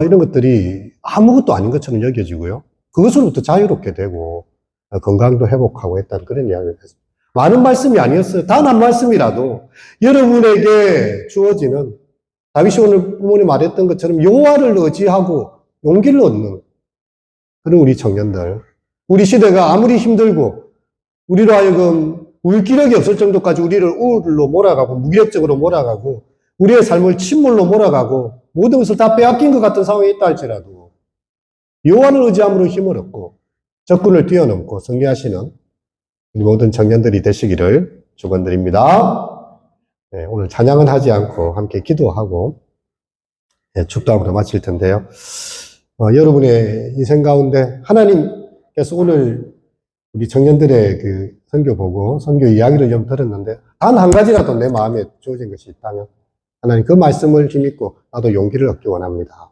이런 것들이 아무것도 아닌 것처럼 여겨지고요. 그것으로부터 자유롭게 되고 어, 건강도 회복하고 했다는 그런 이야기를 했습니다. 많은 말씀이 아니었어요. 단 한 말씀이라도 여러분에게 주어지는 다윗이 오늘 부모님 말했던 것처럼 여호와를 의지하고 용기를 얻는 그런 우리 청년들. 우리 시대가 아무리 힘들고 우리로 하여금 울 기력이 없을 정도까지 우리를 우울로 몰아가고 무기력적으로 몰아가고 우리의 삶을 침몰로 몰아가고 모든 것을 다 빼앗긴 것 같은 상황에 있다 할지라도 여호와를 의지함으로 힘을 얻고 적군을 뛰어넘고 승리하시는 우리 모든 청년들이 되시기를 축원드립니다. 네, 오늘 찬양은 하지 않고 함께 기도하고 네, 축도하고 마칠 텐데요. 어, 여러분의 인생 가운데 하나님께서 오늘 우리 청년들의 그 선교 보고 선교 이야기를 좀 들었는데 단 한 가지라도 내 마음에 주어진 것이 있다면 하나님 그 말씀을 힘입고 나도 용기를 얻기 원합니다.